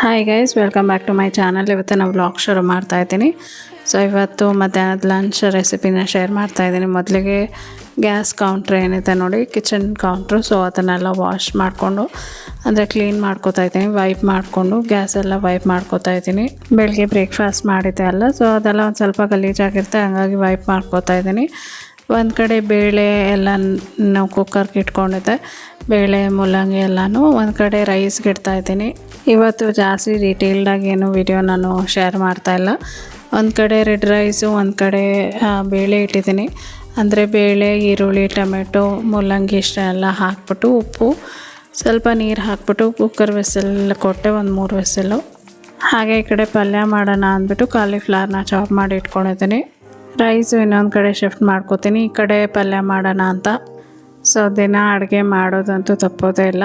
Hi guys welcome back to my channel ಇವತ್ತು ನಾವು blog ಶುರು ಮಾಡ್ತಾ ಇದ್ದೀನಿ. ಸೊ ಇವತ್ತು ಮಧ್ಯಾಹ್ನದ ಲಂಚ್ ರೆಸಿಪಿನ ಶೇರ್ ಮಾಡ್ತಾ ಇದ್ದೀನಿ. ಮೊದಲಿಗೆ ಗ್ಯಾಸ್ ಕೌಂಟ್ರ್ ಏನಿದೆ ನೋಡಿ ಕಿಚನ್ ಕೌಂಟ್ರು ಸೊ ಅದನ್ನೆಲ್ಲ ವಾಶ್ ಮಾಡಿಕೊಂಡು, ಅಂದರೆ ಕ್ಲೀನ್ ಮಾಡ್ಕೋತಾ ಇದ್ದೀನಿ ವೈಪ್ ಮಾಡಿಕೊಂಡು ಗ್ಯಾಸ್ ಎಲ್ಲ ವೈಪ್ ಮಾಡ್ಕೋತಾ ಇದ್ದೀನಿ. ಬೆಳಗ್ಗೆ ಬ್ರೇಕ್ಫಾಸ್ಟ್ ಮಾಡಿದ್ದೆ ಅಲ್ಲ ಸೊ ಅದೆಲ್ಲ ಒಂದು ಸ್ವಲ್ಪ ಗಲೀಜಾಗಿರುತ್ತೆ ಹಂಗಾಗಿ ವೈಪ್ ಮಾಡ್ಕೋತಾ ಇದ್ದೀನಿ. ಒಂದು ಕಡೆ ಬೇಳೆ ಎಲ್ಲ ನಾವು ಕುಕ್ಕರ್ಗೆ ಇಟ್ಕೊಂಡಿದ್ದೆ. ಬೇಳೆ ಮೂಲಂಗಿ ಎಲ್ಲನೂ ಒಂದು ಕಡೆ ರೈಸ್ಗೆ ಇಡ್ತಾ ಇದ್ದೀನಿ. ಇವತ್ತು ಜಾಸ್ತಿ ಡೀಟೇಲ್ಡಾಗಿ ಏನು ವಿಡಿಯೋ ನಾನು ಶೇರ್ ಮಾಡ್ತಾ ಇಲ್ಲ. ಒಂದು ಕಡೆ ರೆಡ್ ರೈಸು ಒಂದು ಕಡೆ ಬೇಳೆ ಇಟ್ಟಿದ್ದೀನಿ. ಅಂದರೆ ಬೇಳೆ, ಈರುಳ್ಳಿ, ಟೊಮೆಟೊ ಮೂಲಂಗಿ ಇಷ್ಟೆಲ್ಲ ಹಾಕ್ಬಿಟ್ಟು ಉಪ್ಪು, ಸ್ವಲ್ಪ ನೀರು ಹಾಕ್ಬಿಟ್ಟು ಕುಕ್ಕರ್ ವೆಸಲ್ ಕೊಟ್ಟೆ ಒಂದು ಮೂರು ವೆಸಲು ಹಾಗೆ ಈ ಕಡೆ ಪಲ್ಯ ಮಾಡೋಣ ಅಂದ್ಬಿಟ್ಟು ಕಾಲಿಫ್ಲವರ್ನ ಚಾಪ್ ಮಾಡಿ ಇಟ್ಕೊಂಡಿದ್ದೀನಿ. ರೈಸು ಇನ್ನೊಂದು ಕಡೆ ಶಿಫ್ಟ್ ಮಾಡ್ಕೋತೀನಿ. ಈ ಕಡೆ ಪಲ್ಯ ಮಾಡೋಣ ಅಂತ. ಸೊ ದಿನ ಅಡುಗೆ ಮಾಡೋದಂತೂ ತಪ್ಪೋದೇ ಇಲ್ಲ.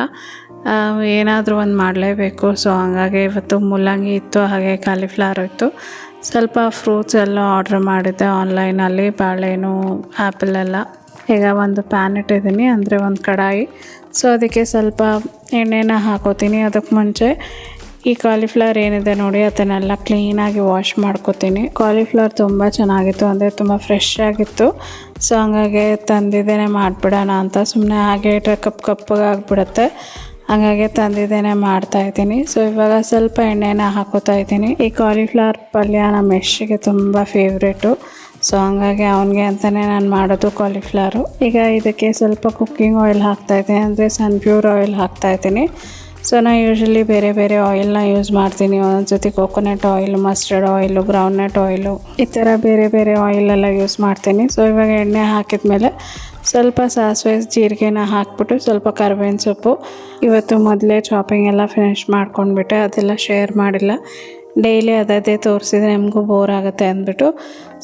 ಏನಾದರೂ ಒಂದು ಮಾಡಲೇಬೇಕು. ಸೊ ಹಂಗಾಗಿ ಇವತ್ತು ಮೂಲಂಗಿ ಇತ್ತು, ಹಾಗೆ ಕಾಲಿಫ್ಲವರ್ ಇತ್ತು. ಸ್ವಲ್ಪ ಫ್ರೂಟ್ಸ್ ಎಲ್ಲ ಆರ್ಡ್ರ್ ಮಾಡಿದ್ದೆ ಆನ್ಲೈನಲ್ಲಿ ಬಾಳೆಹಣ್ಣು ಆ್ಯಪಲ್ ಎಲ್ಲ. ಈಗ ಒಂದು ಪ್ಯಾನ್ ಇಟ್ಟಿದ್ದೀನಿ, ಅಂದರೆ ಒಂದು ಕಡಾಯಿ. ಸೊ ಅದಕ್ಕೆ ಸ್ವಲ್ಪ ಎಣ್ಣೆನ ಹಾಕೋತೀನಿ. ಅದಕ್ಕೆ ಮುಂಚೆ ಈ ಕಾಲಿಫ್ಲವರ್ ಏನಿದೆ ನೋಡಿ, ಅದನ್ನೆಲ್ಲ ಕ್ಲೀನಾಗಿ ವಾಶ್ ಮಾಡ್ಕೋತೀನಿ. ಕಾಲಿಫ್ಲವರ್ ತುಂಬ ಚೆನ್ನಾಗಿತ್ತು, ಅಂದರೆ ತುಂಬ ಫ್ರೆಶ್ ಆಗಿತ್ತು. ಸೊ ಹಂಗಾಗಿ ತಂದಿದ್ದೇನೆ ಮಾಡಿಬಿಡೋಣ ಅಂತ. ಸುಮ್ಮನೆ ಹಾಗೆ ಇಟ್ಟರೆ ಕಪ್ ಕಪ್ಪಗೆ ಆಗಿಬಿಡುತ್ತೆ. ಹಂಗಾಗಿ ತಂದಿದ್ದೇನೆ ಮಾಡ್ತಾ ಇದ್ದೀನಿ. ಸೊ ಇವಾಗ ಸ್ವಲ್ಪ ಎಣ್ಣೆನ ಹಾಕೋತಾ ಇದ್ದೀನಿ. ಈ ಕಾಲಿಫ್ಲವರ್ ಪಲ್ಯ ನಮ್ಮ ಯಶ್ಗೆ ತುಂಬ ಫೇವ್ರೇಟು ಸೊ ಹಂಗಾಗಿ ಅವನಿಗೆ ಅಂತಲೇ ನಾನು ಮಾಡೋದು ಕಾಲಿಫ್ಲವರು ಈಗ ಇದಕ್ಕೆ ಸ್ವಲ್ಪ ಕುಕ್ಕಿಂಗ್ ಆಯಿಲ್ ಹಾಕ್ತಾ ಇದ್ದೀನಿ, ಅಂದರೆ ಸನ್ಪ್ಯೂರ್ ಆಯಿಲ್ ಹಾಕ್ತಾ ಇದ್ದೀನಿ. ಸೊ ನಾನು ಯೂಶ್ವಲಿ ಬೇರೆ ಬೇರೆ ಆಯಿಲ್ನ ಯೂಸ್ ಮಾಡ್ತೀನಿ. ಒಂದೊಂದು ಜೊತೆ coconut oil mustard oil groundnut oil ಈ ಥರ ಬೇರೆ ಬೇರೆ ಆಯಿಲೆಲ್ಲ ಯೂಸ್ ಮಾಡ್ತೀನಿ. ಸೊ ಇವಾಗ ಎಣ್ಣೆ ಹಾಕಿದ ಮೇಲೆ ಸ್ವಲ್ಪ ಸಾಸಿವೆ, ಜೀರಿಗೆನ ಹಾಕ್ಬಿಟ್ಟು ಸ್ವಲ್ಪ ಕರ್ಬೇವಿನ ಸೊಪ್ಪು. ಇವತ್ತು ಮೊದಲೇ ಚಾಪಿಂಗ್ ಎಲ್ಲ ಫಿನಿಶ್ ಮಾಡ್ಕೊಂಡ್ಬಿಟ್ಟೆ. ಅದೆಲ್ಲ ಶೇರ್ ಮಾಡಿಲ್ಲ. ಡೈಲಿ ಅದೇ ತೋರಿಸಿದ್ರೆ ನಿಮಗೂ ಬೋರ್ ಆಗುತ್ತೆ ಅಂದ್ಬಿಟ್ಟು.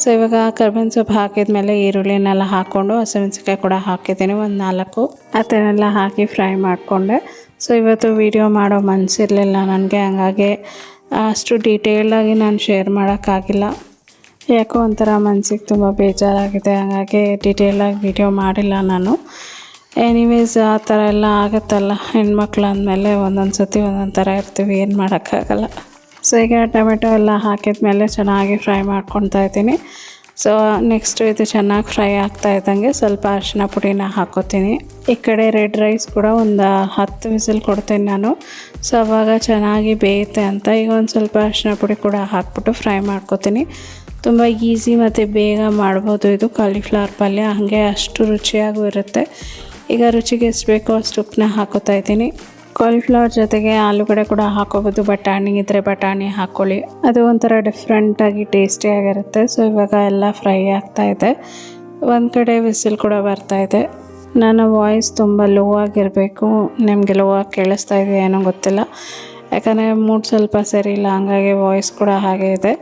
ಸೊ ಇವಾಗ ಕರ್ಬೇವಿನ ಸೊಪ್ಪು ಹಾಕಿದ ಮೇಲೆ ಈರುಳ್ಳಿನೆಲ್ಲ ಹಾಕ್ಕೊಂಡು, ಹಸಿಮೆಣಸಿನ್ಕಾಯಿ ಕೂಡ ಹಾಕಿದ್ದೀನಿ. ಒಂದು ನಾಲ್ಕು ಆ ಅದನ್ನೆಲ್ಲ ಹಾಕಿ ಫ್ರೈ ಮಾಡಿಕೊಂಡೆ. ಸೊ ಇವತ್ತು ವಿಡಿಯೋ ಮಾಡೋ ಮನಸ್ಸಿರಲಿಲ್ಲ ನನಗೆ, ಹಂಗಾಗಿ ಅಷ್ಟು ಡೀಟೇಲ್ಡಾಗಿ ನಾನು ಶೇರ್ ಮಾಡೋಕ್ಕಾಗಿಲ್ಲ. ಯಾಕೋ ಒಂಥರ ಮನಸ್ಸಿಗೆ ತುಂಬ ಬೇಜಾರಾಗಿದೆ, ಹಾಗಾಗಿ ಡೀಟೇಲಾಗಿ ವಿಡಿಯೋ ಮಾಡಿಲ್ಲ ನಾನು. ಎನಿವೇಸ್ ಆ ಥರ ಎಲ್ಲ ಆಗುತ್ತಲ್ಲ, ಹೆಣ್ಮಕ್ಳು ಅಂದಮೇಲೆ ಒಂದೊಂದು ಸತಿ ಒಂದೊಂದು ಥರ ಇರ್ತೀವಿ, ಏನು ಮಾಡೋಕ್ಕಾಗಲ್ಲ. ಸೊ ಈಗ ಟೊಮೆಟೊ ಎಲ್ಲ ಹಾಕಿದ್ಮೇಲೆ ಚೆನ್ನಾಗಿ ಫ್ರೈ ಮಾಡ್ಕೊತಾ ಇದ್ದೀನಿ. ಸೊ ನೆಕ್ಸ್ಟು ಇದು ಚೆನ್ನಾಗಿ ಫ್ರೈ ಆಗ್ತಾ ಇದ್ದಂಗೆ ಸ್ವಲ್ಪ ಅರಿಶಿನ ಪುಡಿನ ಹಾಕೋತೀನಿ. ಈ ಕಡೆ ರೆಡ್ ರೈಸ್ ಕೂಡ ಒಂದು ಹತ್ತು ವಿಸಿಲ್ ಕೊಡ್ತೀನಿ ನಾನು. ಸೊ ಅವಾಗ ಚೆನ್ನಾಗಿ ಬೇಯುತ್ತೆ ಅಂತ ಈಗ ಒಂದು ಸ್ವಲ್ಪ ಅರಿಶಿನ ಪುಡಿ ಕೂಡ ಹಾಕ್ಬಿಟ್ಟು ಫ್ರೈ ಮಾಡ್ಕೋತೀನಿ. ತುಂಬ ಈಸಿ ಮತ್ತು ಬೇಗ ಮಾಡ್ಬೋದು ಇದು ಕಾಲಿಫ್ಲವರ್ ಪಲ್ಯ. ಹಾಗೆ ಅಷ್ಟು ರುಚಿಯಾಗೂ ಇರುತ್ತೆ. ಈಗ ರುಚಿಗೆ ಎಷ್ಟು ಬೇಕೋ ಅಷ್ಟು ಉಪ್ಪನ್ನ ಹಾಕೋತಾ ಇದ್ದೀನಿ. ಕಾಲಿಫ್ಲವರ್ ಜೊತೆಗೆ ಆಲೂಗಡೆ ಕೂಡ ಹಾಕೋಬೋದು, ಬಟಾಣಿ ಇದ್ದರೆ ಬಟಾಣಿ ಹಾಕ್ಕೊಳ್ಳಿ ಅದು ಒಂಥರ ಡಿಫ್ರೆಂಟಾಗಿ ಟೇಸ್ಟಿಯಾಗಿರುತ್ತೆ ಸೊ ಇವಾಗ ಎಲ್ಲ ಫ್ರೈ ಆಗ್ತಾ ಇದೆ. ಒಂದು ಕಡೆ ವಿಸಿಲ್ ಕೂಡ ಬರ್ತಾ ಇದೆ. ನನ್ನ ವಾಯ್ಸ್ ತುಂಬ ಲೋ ಆಗಿರಬೇಕು. ನಿಮಗೆ ಲೋ ಆಗಿ ಕೇಳಿಸ್ತಾ ಇದೆ ಏನೋ ಗೊತ್ತಿಲ್ಲ. ಯಾಕಂದರೆ ಮೂಡ್ ಸ್ವಲ್ಪ ಸರಿ ಇಲ್ಲ, ಹಂಗಾಗಿ ವಾಯ್ಸ್ ಕೂಡ ಹಾಗೆ ಇದೆ.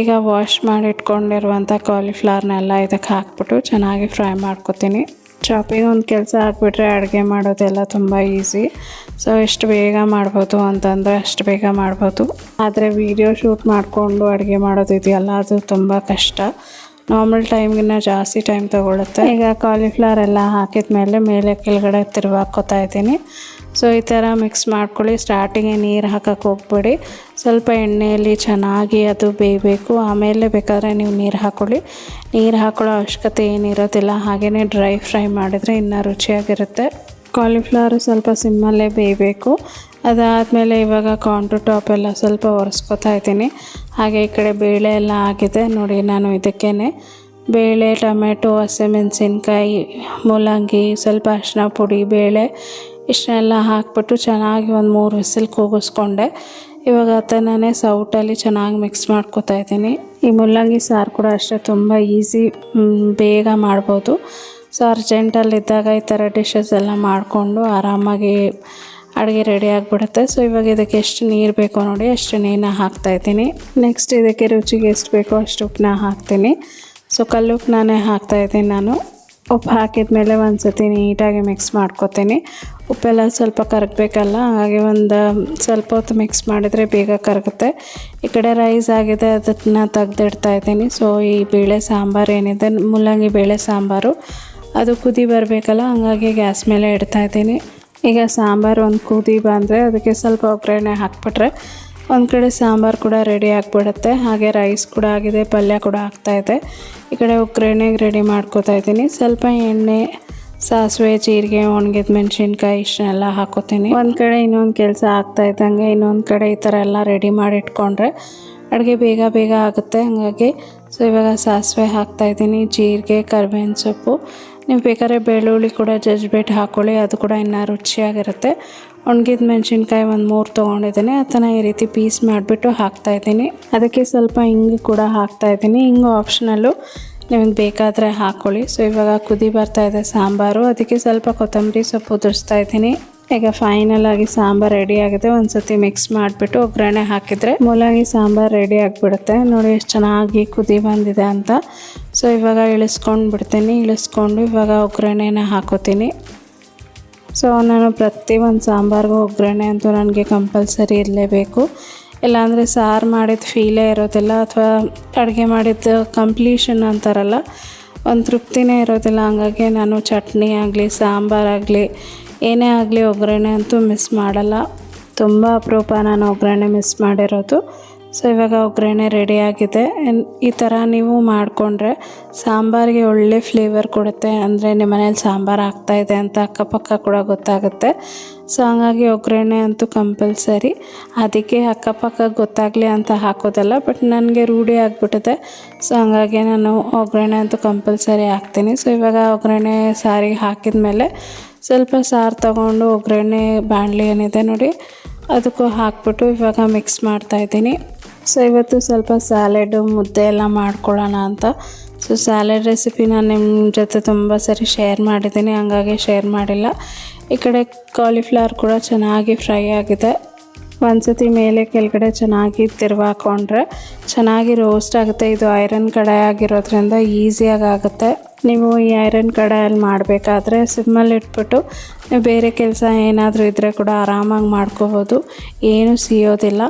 ಈಗ ವಾಶ್ ಮಾಡಿ ಇಟ್ಕೊಂಡಿರುವಂಥ ಕಾಲಿಫ್ಲವರ್ನೆಲ್ಲ ಇದಕ್ಕೆ ಹಾಕ್ಬಿಟ್ಟು ಚೆನ್ನಾಗಿ ಫ್ರೈ ಮಾಡ್ಕೊತೀನಿ. ಚಾಪಿಂಗ್ ಒಂದು ಕೆಲಸ ಹಾಕ್ಬಿಟ್ರೆ ಅಡುಗೆ ಮಾಡೋದೆಲ್ಲ ತುಂಬ ಈಸಿ ಸೊ ಎಷ್ಟು ಬೇಗ ಮಾಡ್ಬೋದು ಅಂತಂದರೆ ಅಷ್ಟು ಬೇಗ ಮಾಡ್ಬೋದು. ಆದರೆ ವೀಡಿಯೋ ಶೂಟ್ ಮಾಡಿಕೊಂಡು ಅಡುಗೆ ಮಾಡೋದಿದೆಯಲ್ಲ ಅದು ತುಂಬ ಕಷ್ಟ. ನಾರ್ಮಲ್ ಟೈಮ್ಗಿನ್ನ ಜಾಸ್ತಿ ಟೈಮ್ ತೊಗೊಳುತ್ತೆ. ಈಗ ಕಾಲಿಫ್ಲವರ್ ಎಲ್ಲ ಹಾಕಿದ ಮೇಲೆ ಮೇಲೆ ಕೆಳಗಡೆ ತಿರುವಾಕೋತಾ ಇದ್ದೀನಿ. ಸೊ ಈ ಥರ ಮಿಕ್ಸ್ ಮಾಡ್ಕೊಳ್ಳಿ. ಸ್ಟಾರ್ಟಿಂಗೆ ನೀರು ಹಾಕಕ್ಕೆ ಹೋಗ್ಬೇಡಿ. ಸ್ವಲ್ಪ ಎಣ್ಣೆಯಲ್ಲಿ ಚೆನ್ನಾಗಿ ಅದು ಬೇಯಬೇಕು. ಆಮೇಲೆ ಬೇಕಾದ್ರೆ ನೀವು ನೀರು ಹಾಕ್ಕೊಳ್ಳಿ ನೀರು ಹಾಕೊಳ್ಳೋ ಅವಶ್ಯಕತೆ ಏನಿರೋದಿಲ್ಲ. ಹಾಗೆಯೇ ಡ್ರೈ ಫ್ರೈ ಮಾಡಿದರೆ ಇನ್ನೂ ರುಚಿಯಾಗಿರುತ್ತೆ. ಕಾಲಿಫ್ಲವರ್ ಸ್ವಲ್ಪ ಸಿಮ್ಮಲ್ಲೇ ಬೇಯಬೇಕು. ಅದಾದಮೇಲೆ ಇವಾಗ ಕಾಂಟ್ರು ಟಾಪ್ ಎಲ್ಲ ಸ್ವಲ್ಪ ಒರೆಸ್ಕೊತಾ ಇದ್ದೀನಿ. ಹಾಗೆ ಈ ಕಡೆ ಬೇಳೆ ಎಲ್ಲ ಆಗಿದೆ. ನೋಡಿ ನಾನು ಇದಕ್ಕೇ ಬೇಳೆ, ಟೊಮೆಟೊ, ಹಸಿಮೆಣಸಿನ್ಕಾಯಿ, ಮೂಲಂಗಿ, ಸ್ವಲ್ಪ ಅರಿಶಿನ ಪುಡಿ, ಬೇಳೆ ಇಷ್ಟನ್ನೆಲ್ಲ ಹಾಕ್ಬಿಟ್ಟು ಚೆನ್ನಾಗಿ ಒಂದು ಮೂರು ವಿಸಿಲ್ ಕೂಗಿಸ್ಕೊಂಡೆ. ಇವಾಗ ಅದನ್ನೇ ಸೌಟಲ್ಲಿ ಚೆನ್ನಾಗಿ ಮಿಕ್ಸ್ ಮಾಡ್ಕೋತಾ ಇದ್ದೀನಿ. ಈ ಮುಲ್ಲಂಗಿ ಸಾರು ಕೂಡ ಅಷ್ಟೇ, ತುಂಬ ಈಸಿ ಬೇಗ ಮಾಡ್ಬೋದು. ಸೊ ಅರ್ಜೆಂಟಲ್ಲಿದ್ದಾಗ ಈ ಥರ ಡಿಶಸ್ ಎಲ್ಲ ಮಾಡಿಕೊಂಡು ಆರಾಮಾಗಿ ಅಡುಗೆ ರೆಡಿ ಆಗಿಬಿಡುತ್ತೆ. ಸೊ ಇವಾಗ ಇದಕ್ಕೆ ಎಷ್ಟು ನೀರು ಬೇಕೋ ನೋಡಿ ಅಷ್ಟು ನೀರನ್ನ ಹಾಕ್ತಾಯಿದ್ದೀನಿ ನೆಕ್ಸ್ಟ್ ಇದಕ್ಕೆ ರುಚಿಗೆ ಎಷ್ಟು ಬೇಕೋ ಅಷ್ಟು ಉಪ್ಪನ್ನ ಹಾಕ್ತೀನಿ. ಸೊ ನಾನೇ ಹಾಕ್ತಾಯಿದ್ದೀನಿ ನಾನು. ಉಪ್ಪು ಹಾಕಿದ ಮೇಲೆ ಒಂದು ಸತಿ ನೀಟಾಗಿ ಮಿಕ್ಸ್ ಮಾಡ್ಕೊತೀನಿ. ಉಪ್ಪೆಲ್ಲ ಸ್ವಲ್ಪ ಕರಗಬೇಕಲ್ಲ, ಹಾಗೆ ಒಂದು ಸ್ವಲ್ಪ ಹೊತ್ತು ಮಿಕ್ಸ್ ಮಾಡಿದರೆ ಬೇಗ ಕರಗುತ್ತೆ. ಈ ಕಡೆ ರೈಸ್ ಆಗಿದೆ, ಅದನ್ನು ತೆಗೆದಿಡ್ತಾ ಇದ್ದೀನಿ. ಸೊ ಈ ಬೇಳೆ ಸಾಂಬಾರು ಏನಿದೆ, ಮೂಲಂಗಿ ಬೇಳೆ ಸಾಂಬಾರು, ಅದು ಕುದಿ ಬರಬೇಕಲ್ಲ, ಹಾಗಾಗಿ ಗ್ಯಾಸ್ ಮೇಲೆ ಇಡ್ತಾ ಇದ್ದೀನಿ. ಈಗ ಸಾಂಬಾರು ಒಂದು ಕುದಿ ಬಂದರೆ, ಅದಕ್ಕೆ ಸ್ವಲ್ಪ ಒಗ್ಗರಣೆ ಹಾಕ್ಬಿಟ್ರೆ ಒಂದು ಕಡೆ ಸಾಂಬಾರು ಕೂಡ ರೆಡಿ ಆಗಿಬಿಡುತ್ತೆ. ಹಾಗೆ ರೈಸ್ ಕೂಡ ಆಗಿದೆ, ಪಲ್ಯ ಕೂಡ ಆಗ್ತಾಯಿದೆ ಈ ಕಡೆ ಒಗ್ಗರಣೆಗೆ ರೆಡಿ ಮಾಡ್ಕೋತಾ ಇದ್ದೀನಿ. ಸ್ವಲ್ಪ ಎಣ್ಣೆ, ಸಾಸಿವೆ, ಜೀರಿಗೆ, ಒಣಗಿದ ಮೆಣಸಿನ್ಕಾಯಿ ಇಷ್ಟನ್ನೆಲ್ಲ ಹಾಕೋತೀನಿ. ಒಂದು ಕಡೆ ಇನ್ನೊಂದು ಕೆಲಸ ಆಗ್ತಾ ಇದ್ದಂಗೆ ಇನ್ನೊಂದು ಕಡೆ ಈ ಥರ ಎಲ್ಲ ರೆಡಿ ಮಾಡಿ ಇಟ್ಕೊಂಡ್ರೆ ಅಡುಗೆ ಬೇಗ ಬೇಗ ಆಗುತ್ತೆ ಹಾಗಾಗಿ. ಸೊ ಇವಾಗ ಸಾಸಿವೆ ಹಾಕ್ತಾಯಿದ್ದೀನಿ ಜೀರಿಗೆ, ಕರಿಬೇವಿನ ಸೊಪ್ಪು. ನೀವು ಬೇಕಾದ್ರೆ ಬೆಳ್ಳುಳ್ಳಿ ಕೂಡ ಜಜ್ಬೇಟ್ ಹಾಕ್ಕೊಳ್ಳಿ ಅದು ಕೂಡ ಇನ್ನೂ ರುಚಿಯಾಗಿರುತ್ತೆ. ಒಣಗಿದ ಮೆಣಸಿನ್ಕಾಯಿ ಒಂದು ಮೂರು ತೊಗೊಂಡಿದ್ದೀನಿ. ಅದನ್ನು ಈ ರೀತಿ ಪೀಸ್ ಮಾಡಿಬಿಟ್ಟು ಹಾಕ್ತಾಯಿದ್ದೀನಿ ಅದಕ್ಕೆ ಸ್ವಲ್ಪ ಹಿಂಗು ಕೂಡ ಹಾಕ್ತಾಯಿದ್ದೀನಿ ಹಿಂಗು ಆಪ್ಷನಲ್ಲು ನಿಮಗೆ ಬೇಕಾದರೆ ಹಾಕ್ಕೊಳ್ಳಿ ಸೊ ಇವಾಗ ಕುದಿ ಬರ್ತಾ ಇದೆ ಸಾಂಬಾರು. ಅದಕ್ಕೆ ಸ್ವಲ್ಪ ಕೊತ್ತಂಬರಿ ಸೊಪ್ಪು ಉದುರಿಸ್ತಾ ಇದ್ದೀನಿ. ಈಗ ಫೈನಲ್ ಆಗಿ ಸಾಂಬಾರು ರೆಡಿ ಆಗಿದೆ. ಒಂದ್ಸತಿ ಮಿಕ್ಸ್ ಮಾಡಿಬಿಟ್ಟು ಒಗ್ಗರಣೆ ಹಾಕಿದರೆ ಮೂಲಂಗಿ ಸಾಂಬಾರು ರೆಡಿ ಆಗಿಬಿಡುತ್ತೆ. ನೋಡಿ, ಎಷ್ಟು ಚೆನ್ನಾಗಿ ಕುದಿ ಬಂದಿದೆ ಅಂತ. ಸೊ ಇವಾಗ ಇಳಿಸ್ಕೊಂಡು ಬಿಡ್ತೀನಿ ಇಳಿಸ್ಕೊಂಡು ಇವಾಗ ಒಗ್ಗರಣೆನ ಹಾಕೋತೀನಿ. ಸೊ ನಾನು ಪ್ರತಿ ಒಂದು ಸಾಂಬಾರ್ಗೂ ಒಗ್ಗರಣೆ ಅಂತೂ ನನಗೆ ಕಂಪಲ್ಸರಿ ಇರಲೇಬೇಕು. ಇಲ್ಲಾಂದರೆ ಸಾರು ಮಾಡಿದ ಫೀಲೇ ಇರೋದಿಲ್ಲ ಅಥವಾ ಅಡುಗೆ ಮಾಡಿದ ಕಂಪ್ಲೀಷನ್ ಅಂತಾರಲ್ಲ, ಒಂದು ತೃಪ್ತಿನೇ ಇರೋದಿಲ್ಲ. ಹಂಗಾಗಿ ನಾನು ಚಟ್ನಿ ಆಗಲಿ ಸಾಂಬಾರಾಗಲಿ ಏನೇ ಆಗಲಿ ಒಗ್ಗರಣೆ ಅಂತೂ ಮಿಸ್ ಮಾಡಲ್ಲ. ತುಂಬ ಅಪರೂಪ ನಾನು ಒಗ್ಗರಣೆ ಮಿಸ್ ಮಾಡಿರೋದು. ಸೊ ಇವಾಗ ಒಗ್ಗರಣೆ ರೆಡಿಯಾಗಿದೆ ಈ ಥರ ನೀವು ಮಾಡಿಕೊಂಡ್ರೆ ಸಾಂಬಾರಿಗೆ ಒಳ್ಳೆ ಫ್ಲೇವರ್ ಕೊಡುತ್ತೆ. ಅಂದರೆ ನಿಮ್ಮ ಮನೇಲಿ ಸಾಂಬಾರು ಆಗ್ತಾಯಿದೆ ಅಂತ ಅಕ್ಕಪಕ್ಕ ಕೂಡ ಗೊತ್ತಾಗುತ್ತೆ. ಸೊ ಹಂಗಾಗಿ ಒಗ್ಗರಣೆ ಅಂತೂ ಕಂಪಲ್ಸರಿ ಅದಕ್ಕೆ ಅಕ್ಕಪಕ್ಕ ಗೊತ್ತಾಗಲಿ ಅಂತ ಹಾಕೋದಲ್ಲ ಬಟ್ ನನಗೆ ರೂಢಿ ಆಗಿಬಿಟ್ಟಿದೆ. ಸೊ ಹಂಗಾಗಿ ನಾನು ಒಗ್ಗರಣೆ ಅಂತೂ ಕಂಪಲ್ಸರಿ ಹಾಕ್ತೀನಿ. ಸೊ ಇವಾಗ ಒಗ್ಗರಣೆ ಸಾರಿಗೆ ಹಾಕಿದ ಮೇಲೆ ಸ್ವಲ್ಪ ಸಾರು ತಗೊಂಡು ಒಗ್ಗರಣೆ ಬಾಣಲಿ ಏನಿದೆ ನೋಡಿ, ಅದಕ್ಕೂ ಹಾಕ್ಬಿಟ್ಟು ಇವಾಗ ಮಿಕ್ಸ್ ಮಾಡ್ತಾಯಿದ್ದೀನಿ ಸೊ ಇವತ್ತು ಸ್ವಲ್ಪ ಸ್ಯಾಲೆಡು ಮುದ್ದೆ ಎಲ್ಲ ಮಾಡ್ಕೊಳ್ಳೋಣ ಅಂತ. ಸೊ ಸ್ಯಾಲೆಡ್ ರೆಸಿಪಿನ ನಿಮ್ಮ ಜೊತೆ ತುಂಬ ಸರಿ ಶೇರ್ ಮಾಡಿದ್ದೀನಿ. ಹಂಗಾಗಿ ಶೇರ್ ಮಾಡಿಲ್ಲ. ಈ ಕಡೆ ಕಾಲಿಫ್ಲವರ್ ಕೂಡ ಚೆನ್ನಾಗಿ ಫ್ರೈ ಆಗಿದೆ. ಒಂದ್ಸತಿ ಮೇಲೆ ಕೆಳಗಡೆ ಚೆನ್ನಾಗಿ ತಿರುವಾಕೊಂಡ್ರೆ ಚೆನ್ನಾಗಿ ರೋಸ್ಟ್ ಆಗುತ್ತೆ. ಇದು ಐರನ್ ಕಡಾಯಿ ಆಗಿರೋದ್ರಿಂದ ಈಸಿಯಾಗಿ ಆಗುತ್ತೆ. ನೀವು ಈ ಐರನ್ ಕಡಾಯಲ್ಲಿ ಮಾಡಬೇಕಾದ್ರೆ ಸಿಮ್ಮಲ್ಲಿ ಇಟ್ಬಿಟ್ಟು ಬೇರೆ ಕೆಲಸ ಏನಾದರೂ ಇದ್ದರೆ ಕೂಡ ಆರಾಮಾಗಿ ಮಾಡ್ಕೋಬೋದು. ಏನೂ ಸಿಯೋದಿಲ್ಲ.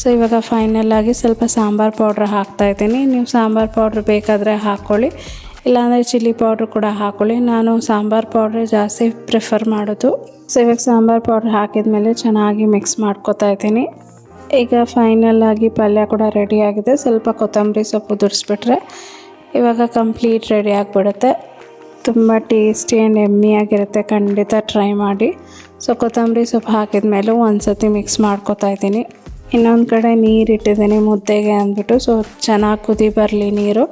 ಸೊ ಇವಾಗ ಫೈನಲಾಗಿ ಸ್ವಲ್ಪ ಸಾಂಬಾರು ಪೌಡ್ರ್ ಹಾಕ್ತಾಯಿದ್ದೀನಿ ನೀವು ಸಾಂಬಾರು ಪೌಡ್ರ್ ಬೇಕಾದರೆ ಹಾಕ್ಕೊಳ್ಳಿ ಇಲ್ಲಾಂದರೆ ಚಿಲ್ಲಿ ಪೌಡ್ರ್ ಕೂಡ ಹಾಕ್ಕೊಳ್ಳಿ ನಾನು ಸಾಂಬಾರು ಪೌಡ್ರ್ ಜಾಸ್ತಿ ಪ್ರಿಫರ್ ಮಾಡೋದು. ಸೊ ಇವಾಗ ಸಾಂಬಾರು ಪೌಡ್ರ್ ಹಾಕಿದ ಮೇಲೆ ಚೆನ್ನಾಗಿ ಮಿಕ್ಸ್ ಮಾಡ್ಕೊತಾ ಇದ್ದೀನಿ. ಈಗ ಫೈನಲ್ ಆಗಿ ಪಲ್ಯ ಕೂಡ ರೆಡಿ ಆಗಿದೆ. ಸ್ವಲ್ಪ ಕೊತ್ತಂಬರಿ ಸೊಪ್ಪು ದುಡಿಸ್ಬಿಟ್ರೆ ಇವಾಗ ಕಂಪ್ಲೀಟ್ ರೆಡಿ ಆಗಿಬಿಡುತ್ತೆ. ತುಂಬ ಟೇಸ್ಟಿ ಆ್ಯಂಡ್ ಎಮ್ಮಿಯಾಗಿರುತ್ತೆ ಖಂಡಿತ ಟ್ರೈ ಮಾಡಿ. ಸೊ ಕೊತ್ತಂಬರಿ ಸೊಪ್ಪು ಹಾಕಿದ ಮೇಲೂ ಒಂದು ಸತಿ ಮಿಕ್ಸ್ ಮಾಡ್ಕೊತಾ ಇದ್ದೀನಿ. ಇನ್ನೊಂದು ಕಡೆ ನೀರು ಇಟ್ಟಿದ್ದೀನಿ ಮುದ್ದೆಗೆ ಅಂದ್ಬಿಟ್ಟು. ಸೊ ಚೆನ್ನಾಗಿ ಕುದಿ ಬರಲಿ ನೀರು.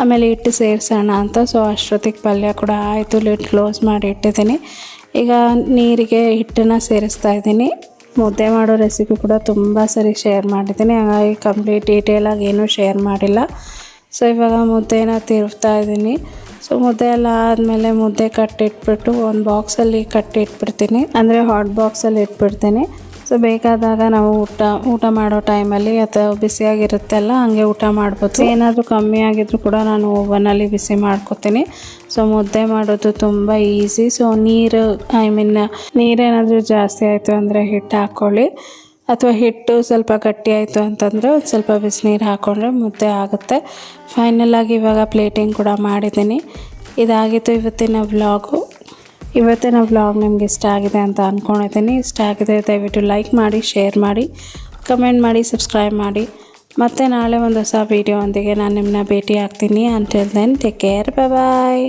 ಆಮೇಲೆ ಹಿಟ್ಟು ಸೇರಿಸೋಣ ಅಂತ. ಸೊ ಅಷ್ಟೊತ್ತಿಗೆ ಪಲ್ಯ ಕೂಡ ಆಯಿತು. ಲಿಟ್ ಕ್ಲೋಸ್ ಮಾಡಿ ಇಟ್ಟಿದ್ದೀನಿ. ಈಗ ನೀರಿಗೆ ಹಿಟ್ಟನ್ನು ಸೇರಿಸ್ತಾ ಇದ್ದೀನಿ. ಮುದ್ದೆ ಮಾಡೋ ರೆಸಿಪಿ ಕೂಡ ತುಂಬ ಸರಿ ಶೇರ್ ಮಾಡಿದ್ದೀನಿ. ಹಾಗಾಗಿ ಕಂಪ್ಲೀಟ್ ಡೀಟೇಲಾಗಿ ಏನೂ ಶೇರ್ ಮಾಡಿಲ್ಲ. ಸೊ ಇವಾಗ ಮುದ್ದೆನ ತಿರುಗ್ತಾ ಇದ್ದೀನಿ. ಸೊ ಮುದ್ದೆ ಎಲ್ಲ ಆದಮೇಲೆ ಮುದ್ದೆ ಕಟ್ಟಿಟ್ಬಿಟ್ಟು, ಒಂದು ಬಾಕ್ಸಲ್ಲಿ ಕಟ್ಟಿಟ್ಬಿಡ್ತೀನಿ. ಅಂದರೆ ಹಾಟ್ ಬಾಕ್ಸಲ್ಲಿ ಇಟ್ಬಿಡ್ತೀನಿ. ಸೊ ಬೇಕಾದಾಗ ನಾವು ಊಟ ಊಟ ಮಾಡೋ ಟೈಮಲ್ಲಿ ಅಥವಾ ಬಿಸಿಯಾಗಿರುತ್ತಲ್ಲ ಹಾಗೆ ಊಟ ಮಾಡ್ಬೋದು. ಏನಾದರೂ ಕಮ್ಮಿ ಆಗಿದ್ರು ಕೂಡ ನಾನು ಓವನಲ್ಲಿ ಬಿಸಿ ಮಾಡ್ಕೊತೀನಿ. ಸೊ ಮುದ್ದೆ ಮಾಡೋದು ತುಂಬ ಈಸಿ ಸೊ ನೀರು ಐ ಮೀನ್ ನೀರೇನಾದರೂ ಜಾಸ್ತಿ ಆಯಿತು ಅಂದರೆ ಹಿಟ್ಟು ಹಾಕ್ಕೊಳ್ಳಿ ಅಥವಾ ಹಿಟ್ಟು ಸ್ವಲ್ಪ ಗಟ್ಟಿ ಆಯಿತು ಅಂತಂದರೆ ಒಂದು ಸ್ವಲ್ಪ ಬಿಸಿನೀರು ಹಾಕ್ಕೊಂಡ್ರೆ ಮುದ್ದೆ ಆಗುತ್ತೆ. ಫೈನಲಾಗಿ ಇವಾಗ ಪ್ಲೇಟಿಂಗ್ ಕೂಡ ಮಾಡಿದ್ದೀನಿ. ಇದಾಗಿತ್ತು ಇವತ್ತಿನ ವ್ಲಾಗು ಇವತ್ತಿನ ವ್ಲಾಗ್ ನಿಮ್ಗೆ ಇಷ್ಟ ಆಗಿದೆ ಅಂತ ಅಂದ್ಕೊಂಡಿದ್ದೀನಿ ಇಷ್ಟ ಆಗಿದೆ, ದಯವಿಟ್ಟು ಲೈಕ್ ಮಾಡಿ ಶೇರ್ ಮಾಡಿ ಕಮೆಂಟ್ ಮಾಡಿ ಸಬ್ಸ್ಕ್ರೈಬ್ ಮಾಡಿ. ಮತ್ತು ನಾಳೆ ಒಂದು ಹೊಸ ವೀಡಿಯೋ ಒಂದಿಗೆ ನಾನು ನಿಮ್ಮನ್ನ ಭೇಟಿ ಆಗ್ತೀನಿ until then take care bye